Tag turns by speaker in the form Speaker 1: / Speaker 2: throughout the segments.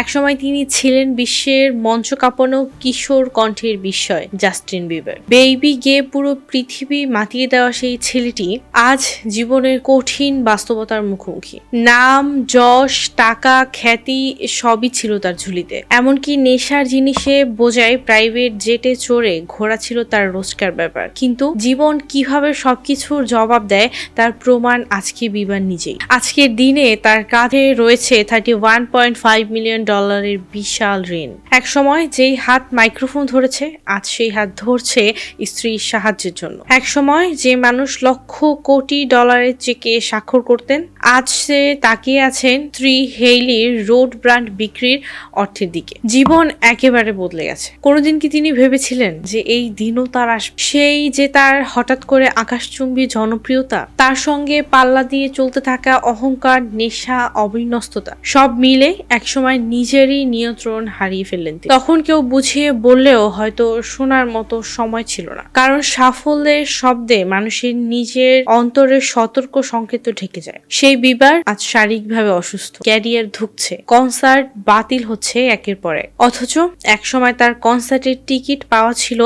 Speaker 1: একসময় তিনি ছিলেন বিশ্বের মঞ্চ কাঁপানো কিশোর কণ্ঠের বিস্ময়, জাস্টিন বিবার। বেবি গে পুরো পৃথিবী মাতিয়ে দেওয়া সেই ছেলেটি আজ জীবনের কঠিন বাস্তবতার মুখোমুখি। নাম, যশ, টাকা, খ্যাতি সবই ছিল তার ঝুলিতে। এমনকি নেশার জিনিসে বোঝায় প্রাইভেট জেটে চড়ে ঘোরা ছিল তার রোজকার ব্যাপার। কিন্তু জীবন কীভাবে সবকিছুর জবাব দেয়, তার প্রমাণ আজকে বিবার নিজেই। আজকের দিনে তার কাঁধে রয়েছে thirty one point five million ডলারের বিশাল ঋণ। এক সময় যেই হাত মাইক্রোফোন ধরেছে, আজ সেই হাত ধরছে স্ত্রীর সাহায্যের জন্য। এক সময় যে মানুষ লক্ষ কোটি ডলারের চেকে স্বাক্ষর করতেন, আজ সে তাকিয়ে আছেন স্ত্রী হেইলির রোড ব্র্যান্ড বিক্রির অর্থের দিকে। জীবন একেবারে বদলে গেছে। কোনোদিন কি তিনি ভেবেছিলেন যে এই দিনও তার আসবে সেই যে তার হঠাৎ করে আকাশচুম্বী জনপ্রিয়তা, তার সঙ্গে পাল্লা দিয়ে চলতে থাকা অহংকার, নেশা অবিন্যস্ততা সব মিলে একসময় নিজেরই নিয়ন্ত্রণ হারিয়ে ফেললেন। তখন কেউ বুঝিয়ে বললেও হয়তো শোনার মতো সময় ছিল না। কারণ সাফল্যের শব্দে মানুষের নিজের অন্তরের সতর্ক সংকেত ঢেকে যায়। সেই বিবার আজ শারীরিকভাবে অসুস্থ। ক্যারিয়ার ধুকছে। কনসার্ট বাতিল হচ্ছে একের পর এক। অথচ একসময় তার কনসার্টের টিকিট পাওয়া ছিল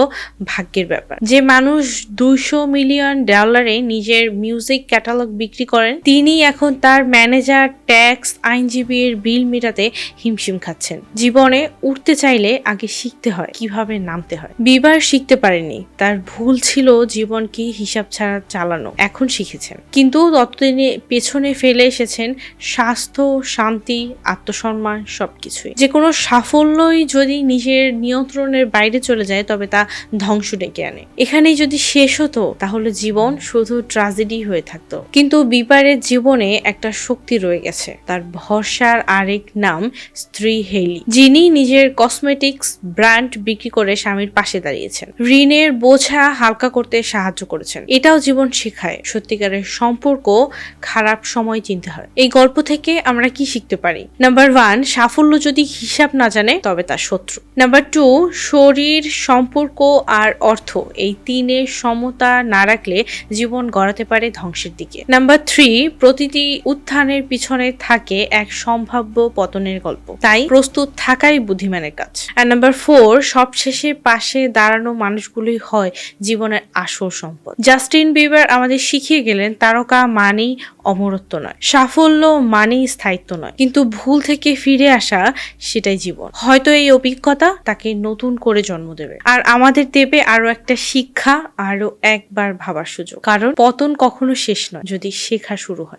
Speaker 1: ভাগ্যের ব্যাপার। যে মানুষ দুইশো মিলিয়ন ডলারে নিজের মিউজিক ক্যাটালগ বিক্রি করেন তিনি এখন তার ম্যানেজার, ট্যাক্স, আইনজীবীর বিল মেটাতে হিমশিম খাচ্ছেন। জীবনে উঠতে চাইলে আগে শিখতে হয়, কীভাবে নামতে হয়। বিবার শিখতে পারেনি তার ভুল ছিল জীবনকে হিসাব ছাড়া চালানো, এখন শিখেছেন। কিন্তু ততদিনে পেছনে ফেলে এসেছেন স্বাস্থ্য, শান্তি, আত্মসম্মান সবকিছুই। যে কোনো সাফল্যই যদি নিজের নিয়ন্ত্রণের বাইরে চলে যায়, তবে তা ধ্বংস ডেকে আনে। এখানেই যদি শেষ হতো, তাহলে জীবন শুধু ট্রাজেডি হয়ে থাকতো। কিন্তু বিপারের জীবনে একটা শক্তি রয়ে গেছে, তার ভরসার আরেক নাম স্ত্রী হেলি যিনি নিজের কসমেটিক্স ব্র্যান্ড বিক্রি করে স্বামীর পাশে দাঁড়িয়েছেন। ঋণের বোঝা হালকা করতে সাহায্য করেছেন। এটাও জীবন শেখায়, সত্যিকারের সম্পর্ক খারাপ সময় চিনতে হয়। এই গল্প থেকে আমরা কি শিখতে পারি? নাম্বার ওয়ান, সাফল্য যদি হিসাব না জানে, তবে তার শত্রু। নাম্বার টু, শরীর, সম্পর্ক আর অর্থ, এই তিনের সমতা না রাখলে জীবন গড়াতে পারে ধ্বংসের দিকে। নাম্বার থ্রি, প্রতিটি উত্থানের পিছনে থাকে এক সম্ভাব্য পতনের গল্প। তাই প্রস্তুত থাকাই বুদ্ধিমানের কাজ। আর নাম্বার ফোর সবশেষে পাশে দাঁড়ানো মানুষগুলোই হয় জীবনের আসল সম্পদ। জাস্টিন বিবার আমাদের শিখিয়ে গেলেন, তারকা মানেই অমরত্ব নয়, সাফল্য মানেই স্থায়িত্ব নয়। কিন্তু ভুল থেকে ফিরে আসা সেটাই জীবন। হয়তো এই অভিজ্ঞতা তাকে নতুন করে জন্ম দেবে। আর আমাদের দেবে আরও একটা শিক্ষা আরও একবার ভাবার সুযোগ। কারণ পতন কখনো শেষ নয়, যদি শেখা শুরু হয়।